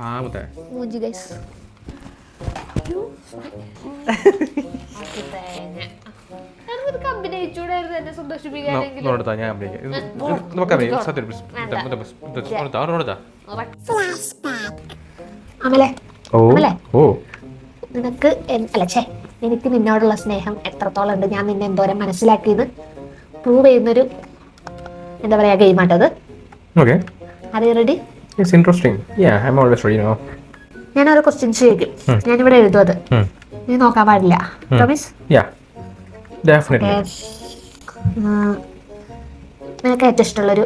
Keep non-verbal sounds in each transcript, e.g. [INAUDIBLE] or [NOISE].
ആ മുത്തേ മൂഞ്ചി ഗൈസ് നിനക്ക് അല്ല എനിക്ക് നിന്നോടുള്ള സ്നേഹം എത്രത്തോളം ഉണ്ട് ഞാൻ നിന്നെ എന്തോരം മനസ്സിലാക്കിയത് പ്രൂവ് ചെയ്യുന്നൊരു എന്താ പറയാ ഗെയിമാട്ടത് ഓക്കെ അത് ready it's interesting yeah I am always ready no ഞാൻ ഒരു ക്വസ്റ്റ്യൻ ചോദിക്കും ഞാൻ എഴുതും അത് നീ നോക്കാൻ പാടില്ല. പ്രോമിസ് യാ ഡെഫിനറ്റ്ലി നിനക്ക് ഏറ്റവും ഇഷ്ടമുള്ള ഒരു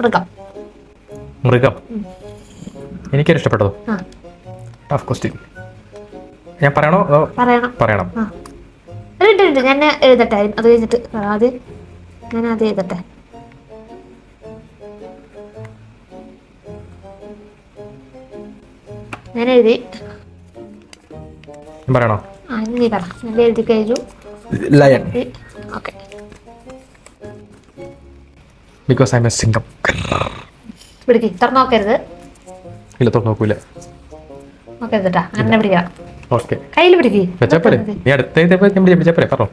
മൃഗം? മൃഗം എനിക്ക് ഇഷ്ടപ്പെട്ടതോ? ആ. ടഫ് ക്വസ്റ്റ്യൻ ഞാൻ പറയണോ അതോ പറയണം. ഞാൻ എഴുതട്ടെ? അത് കഴിഞ്ഞിട്ട്. ആദ്യം ഞാൻ ആദ്യം എഴുതട്ടെ. ഞാൻ എഴുതി പറയണോ? ആ ഇനി നീ പറ. ഞാൻ എഴുതി കഴിഞ്ഞു. Lion okay. Because I'm a singam പിടിക്ക്. തുറന്നു നോക്കരുത്. ഇല്ല തുറന്നു നോക്കൂല. നോക്കരുത് കേട്ടാ അങ്ങനെ പിടിക്കാം. ഓക്കെ. കയ്യിൽ പിടിക്ക്. വെച്ചപ്പോരെ. നീ അടുത്ത ഞാൻ വിളിച്ചപ്പോരെ പറഞ്ഞോ.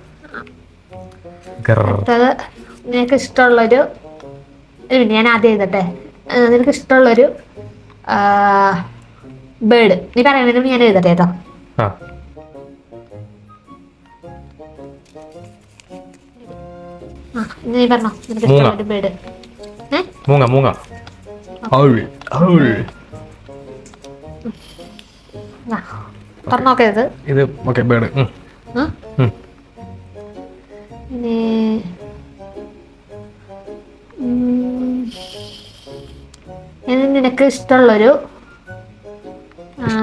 നിനക്ക് ഇഷ്ടമുള്ളൊരു ഞാൻ ആദ്യം എഴുതട്ടെ. നിനക്ക് ഇഷ്ടമുള്ളൊരു ബേർഡ് നീ പറയണതിന് ഞാൻ എഴുതട്ടെ കേട്ടോ. ആ. ആ നീ പറഞ്ഞോ. നിനക്ക് മൂങ്ങ. ഇഷ്ടമുള്ളൊരു ബേർഡ് ഏ? മൂങ്ങ മൂങ്ങ. Owl owl. ആ തുറന്നു നോക്കരുത് ഇത് ഓക്കെ ബേഡ് ആ? ഇനി ഉം, ഇനി നിനക്ക് ഇഷ്ടമുള്ളൊരു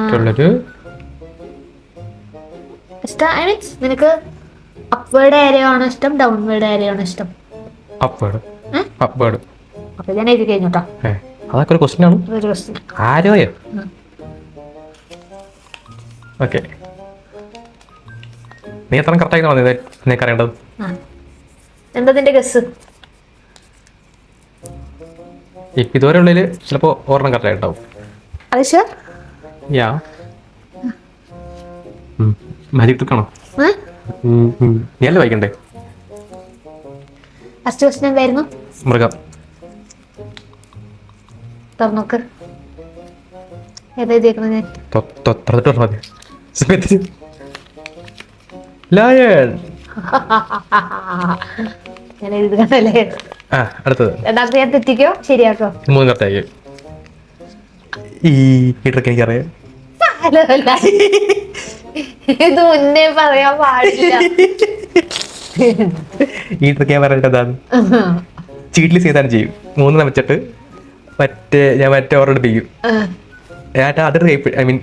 ആ, ഇഷ്ടമുള്ളൊരു ഇഷ്ടം മീൻസ് നിനക്ക് അപ്വേർഡ് ഏരിയ ആണോ ഇഷ്ടം ഡൗൺവേർഡ് ഏരിയ ആണോ ഇഷ്ടം? അപ്വേർഡ് അപ്വേർഡ് അപ്പൊ ഞാൻ എഴുതി കഴിഞ്ഞു കേട്ടോ അതൊക്കെ ഒരു ക്വസ്റ്റ്യൻ ആണ്. ക്വസ്റ്റ്യൻ ആരോയോ ഓക്കെ നീ എത്ര കറക്റ്റായി പറഞ്ഞത്? നിനക്ക് അറിയേണ്ടത്? എന്താ നിന്റെ ഗസ് ഇപ്പം ഇതുവരെ ഉള്ളിൽ ചിലപ്പോൾ ഓർമ്മ കറക്റ്റ് ആയിട്ടുണ്ടാവും അത് ഷുവർ യാ മാജിക് അല്ലേ വായിക്കണ്ടേ? ഫസ്റ്റ് ക്വസ്റ്റ്യൻ എന്തായിരുന്നു? മൃഗം. തുറന്നോക്ക്. ഏതാ എഴുതിയേക്കുന്നത് ഞാൻ? തൊ- തൊ- തുറന്നിട്ട് പറഞ്ഞാൽ മതി. സമയത്ത് ലയൺ [LAUGHS] ഞാൻ എഴുതി കണ്ടല്ലേ ആ അടുത്തത്. രണ്ടാമത്തെ ഞാൻ തെറ്റിക്കോ? ശരിയാക്കോ? മൂന്ന് കറക്റ്റായി. ഈ ട്രിക്ക് എനിക്കറിയാം. ഇത് മുന്നേ പറയാൻ പാടില്ല. ഈ ട്രിക്ക് ഞാൻ എന്താണ്? ചീട്ടിൽ ചെയ്താലും ചെയ്യും. മൂന്ന് വെച്ചിട്ട് മറ്റേ ഞാൻ മറ്റേ ഓർഡർ എടുപ്പിക്കും. ഏട്ടാ അത് ഐ മീൻ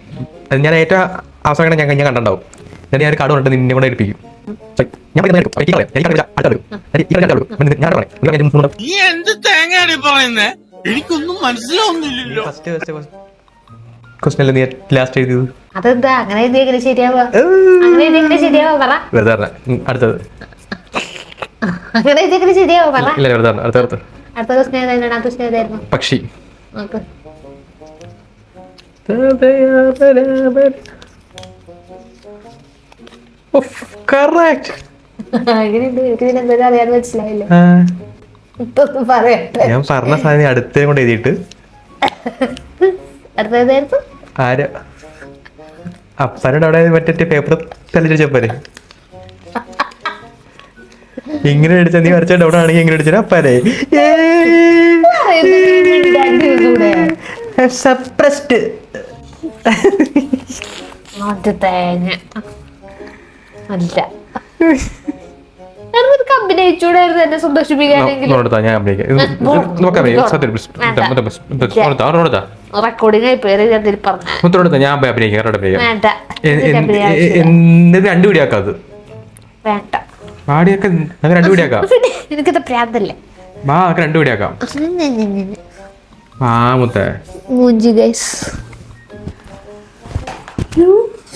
ഞാൻ ഏറ്റവും അവസാനം ഞാൻ ഞാൻ കണ്ടുണ്ടാവും എന്നിട്ട് ഞാൻ കാർഡ് കൊണ്ടിട്ട് നിന്നെ കൂടെ എടുപ്പിക്കും. ഞാൻ എനിക്കൊന്നും മനസ്സിലാവുന്നില്ലല്ലോ. ഫസ്റ്റ് ഫസ്റ്റ് ക്വസ്റ്റനിൽ നീ ലാസ്റ്റ് എഴുതിയത്? അതെന്താ? അങ്ങനെ എഴുതി എങ്ങനെ ശരിയാവുക? അങ്ങനെ എഴുതി എങ്ങനെ ശരിയാവുക? പറ. വെറുതെ പറഞ്ഞ. ഉം, അടുത്തത്. അങ്ങനെ എഴുതി എങ്ങനെ ശരിയാവുക? പറ. ഇല്ല വെറുതെ പറഞ്ഞ. അടുത്ത അടുത്ത്. അടുത്ത ക്വസ്റ്റ്യൻ ഏതായിരുന്നു? രണ്ടാമത്തെ ക്വസ്റ്റ്യൻ ഏതായിരുന്നു? പക്ഷി. കറക്റ്റ് ഞാൻ പറഞ്ഞ സാധനം അടുത്തേ കൊണ്ട് എഴുതിയിട്ട്. അടുത്ത ഏതായിരുന്നു? ആര്? അപ്പനോട് അവിടെ മറ്റേ പേപ്പർ തല്ലിച്ച പോരെ ഇങ്ങനെ അടിച്ച നീ വരച്ച ഡൗൺ ആണെങ്കിൽ ഇങ്ങനെ അടിച്ചാൽ അപ്പനെ തേങ്ങ. അല്ല. അഭിനയിച്ചൂടായിരുന്നു എന്നെ സന്തോഷിപ്പിക്കാനെങ്കിൽ. റെക്കോർഡിംഗ് ആയി പേര് ഞാൻ പറഞ്ഞു. ഞാൻ പോയി അഭിനയിക്കാം അവരോട് അഭിനയിക്കാം. വേണ്ട. എന്നിട്ട് രണ്ട് വീടിയാക്കാം അത്? വേണ്ട. പാടിയൊക്കെ നമുക്ക് രണ്ട് പിടിയാക്കാം എനിക്കത് പ്രാന്തല്ലേ? വാ നമുക്ക് രണ്ട് പിടിയാക്കാം ആ മുത്തേ. മൂഞ്ചി ഗൈസ്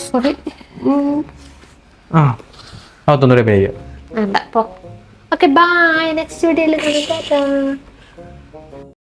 സോറി ആ അതൊന്നുകൂടെ അഭിനയിക്കാം. വേണ്ട പോ. ഓക്കെ ബൈ നെക്സ്റ്റ് വീഡിയോയിൽ കാണാം.